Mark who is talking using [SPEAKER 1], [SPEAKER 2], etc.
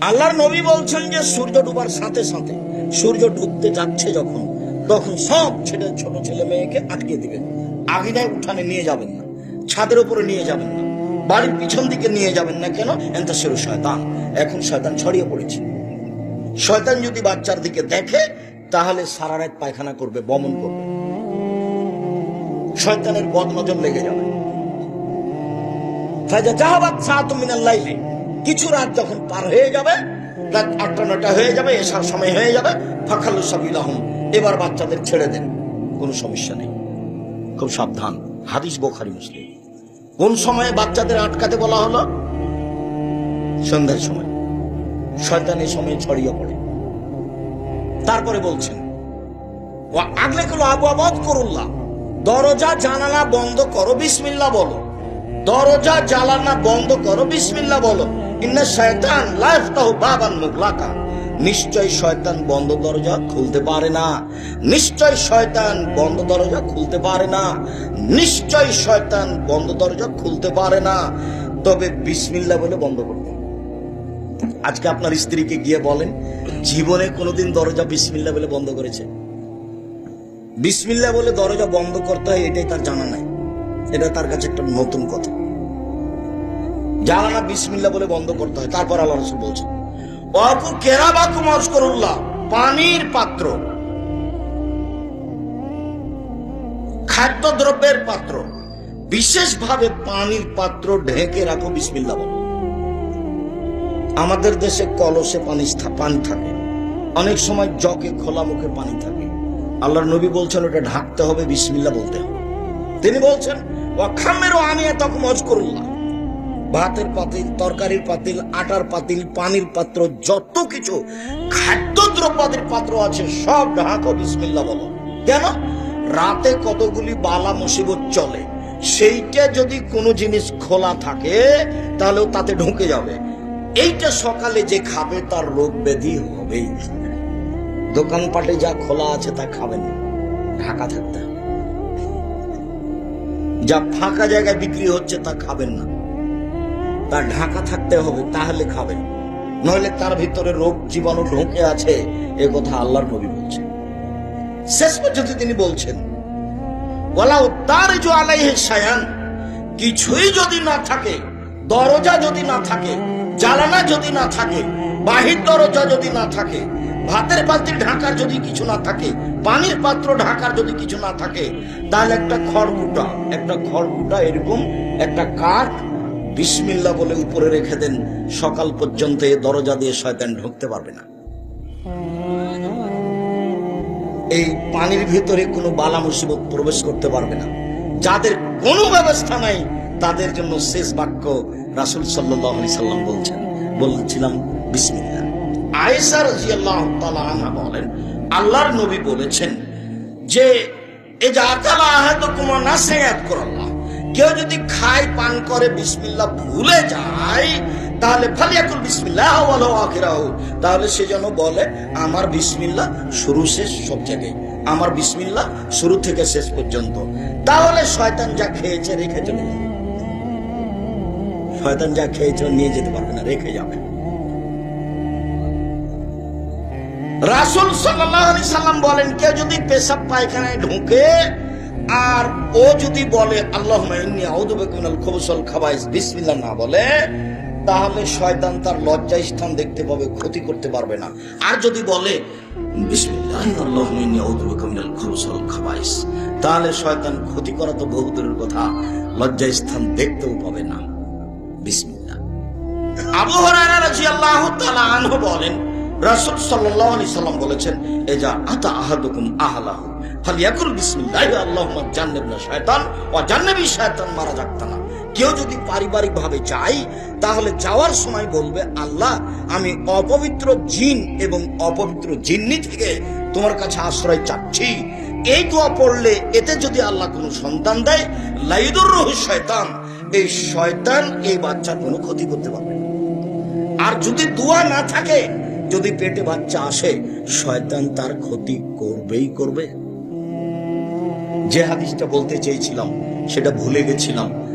[SPEAKER 1] আল্লাহর নবী বলছেন যে, সূর্য ডুবার সাথে সাথে সূর্য ডুবতে যাচ্ছে যখন, তখন সব ছেলে, ছোট ছেলে মেয়েকে আটকে দিবেন। আগিনায় উঠানে নিয়ে যাবেন না, ছাদের উপরে নিয়ে যাবেন না, বাড়ির পিছন দিকে নিয়ে যাবেন না কেন? এনতা সেরু শয়তান। এখন শয়তান ছড়িয়ে পড়েছে। শয়তান যদি বাচ্চার দিকে দেখে, তাহলে সারা রাত পায়খানা করবে, বমন করবে। শয়তানের বদনজর লেগে যাবে। ফায়দা জাহাবাত সাহাত মিনাল লাইলি। কিছু রাত যখন পার হয়ে যাবে, রাত আটটা নটা হয়ে যাবে, এসার সময় হয়ে যাবে, ফাখালু সাবিলাহম। এবার বাচ্চাদের ছেড়ে দেন, কোনো সমস্যা নেই। খুব সাবধান, হাদিস বোখারি, মুসলিম। কোন সময়ে বাচ্চাদের আটকাতে বলা হলো? সন্ধ্যার সময়। শয়তান এই সময় ছড়িয়ে পড়ে। তারপরে বলছেন আগলে গুলো আবু আবাদ করুল্লাহ দরজা, জানালা বন্ধ করো বিসমিল্লা বলো। দরজা জ্বালানা বন্ধ করো বিসমিল্লা বলো। ইন্না শয়তান লাইফতাহু বাবান মুগলাকা। নিশ্চয় শয়তান বন্ধ দরজা খুলতে পারে না। নিশ্চয় শয়তান বন্ধ দরজা খুলতে পারে না। নিশ্চয় শয়তান বন্ধ দরজা খুলতে পারে না। তবে বিসমিল্লা বলে বন্ধ করবে আজকে আপনার স্ত্রীকে গিয়ে বলেন, জীবনে কোনোদিন দরজা বিসমিল্লা বলে বন্ধ করেছে। বিসমিল্লা বলে দরজা বন্ধ করতে হয়, এটাই তার জানা নাই। এটা তার কাছে একটা নতুন কথা। জানানা বিসমিল্লা বলে বন্ধ করতে হয়, তারপর আল্লাহ রসুল বলছেন অপু কেরাবাকু মস্করুল্লাহ পানির পাত্র, খাদ্যদ্রব্যের পাত্র, বিশেষভাবে পানির পাত্র ঢেকে রাখো বিসমিল্লা বলো। আমাদের দেশে কলসে পানি পানি থাকে, অনেক সময় জকে খোলা মুখে পানি থাকে। আল্লাহর নবী বলছেন, ওটা ঢাকতে হবে বিসমিল্লা বলতে হবে। তিনি বলছেন ওয়াখামেরও আমি এত মজ করুল্লাহ ভাতের পাতিল, তরকারির পাতিল, আটার পাতিল, পানির পাত্র, যত কিছু খাদ্য দ্রব্যাদির পাত্র আছে, সব ঢাকো বিসমিল্লা বলো। কেন? রাতে কতগুলি বালা মুসিবত চলে। সেইটা যদি কোনো জিনিস খোলা থাকে, তাহলেও তাতে ঢুকে যাবে। এইটা সকালে যে খাবে, তার রোগ ব্যাধি হবেই। দোকানপাটে যা খোলা আছে, তা খাবেন। ঢাকা থাকতে হবে। যা ফাঁকা জায়গায় বিক্রি হচ্ছে তা খাবেন না। তার ঢাকা থাকতে হবে, তাহলে খাবেন। নইলে তার ভিতরে রোগ জীবাণু ঢোকে আছে, এ কথা আল্লাহর নবী বলছেন। শেষ পর্যন্ত তিনি বলছেন, ওয়ালাউ তার জো আলাইহে সায়ান কিছুই যদি না থাকে, দরজা যদি না থাকে জ্বালানা যদি না থাকে, বাহির দরজা যদি না থাকে ভাতের পাত্রে ঢাকার যদি কিছু না থাকে, পানির পাত্র ঢাকার যদি কিছু না থাকে, তাহলে একটা খড়কুটা একটা খড়কুটা এরকম, একটা কাঠ, বিসমিল্লা বলে উপরে রেখে দেন, সকাল পর্যন্ত এ দরজা দিয়ে শয়তান ঢুকতে পারবে না। এই পানির ভিতরে কোনো বালা মুসিবত প্রবেশ করতে পারবে না। যাদের কোনো ব্যবস্থা নাই, তাদের জন্য শেষ বাক্য রাসুল সাল্লাহ সাল্লাম বলছেন। বলছিলাম বিসমিল্লা রাজিয়াল্লাহ আনহা বলেন, আল্লাহর নবী বলেছেন যে এ যা আকালা আহাদ কুমা না করল্লাহ কেউ যদি খায়, পান করে ভুলে যায়, তাহলে ফালিয়াকুল বিসমিল্লাহ ওয়ালাহু আখিরাহু। তাহলে সে যেন বলে, আমার বিসমিল্লাহ শুরু শেষ সব জায়গায়। আমার বিসমিল্লাহ শুরু থেকে শেষ পর্যন্ত। তাহলে শয়তান যা খেয়েছে রেখে চলে যাবে। শয়তান যা খেয়েছে নিয়ে যেতে পারবে না, রেখে যাবে। রাসুল সাল্লি সাল্লাম বলেন, কেউ যদি পেশাব পায়খানায় ঢুকে আর ও যদি বলে আল্লাহ খবসল খাবাইস বিসমিল্লাহ না বলে, তাহলে শয়তান তার লজ্জা স্থান দেখতে পাবে, ক্ষতি করতে পারবে না। আর যদি বলে তাহলে শয়তান ক্ষতি করা তো বহু দূরের কথা, লজ্জা স্থান দেখতেও পাবে না। বিসমিল্লাহ। আবু হুরায়রা রাদিয়াল্লাহু তাআলা আনহু বলেন রাসূল সাল্লাল্লাহু আলাইহি সাল্লাম বলেছেন, এজা আতা আহাদুকুম আহলাহু জান্নাবনা শায়তান জান্নাবি শায়তান, মারা যাক্তানা কেউ যদি পারিবারিক ভাবে যায় তাহলে যাওয়ার সময় বলবে, আল্লাহ, আমি অপবিত্র জিন এবং অপবিত্র জিন্নি থেকে তোমার কাছে আশ্রয় চাচ্ছি। এই দোয়া পড়লে এতে যদি আল্লাহ কোনো সন্তান দেয়, লাইদুর রহু শয়তান, এই শয়তান এই বাচ্চার কোনো ক্ষতি করতে পারবে না। আর যদি দোয়া না থাকে যদি পেটে বাচ্চা আসে, শয়তান তার ক্ষতি করবেই করবে। যে হাদিসটা বলতে চেয়েছিলাম, সেটা ভুলে গেছিলাম।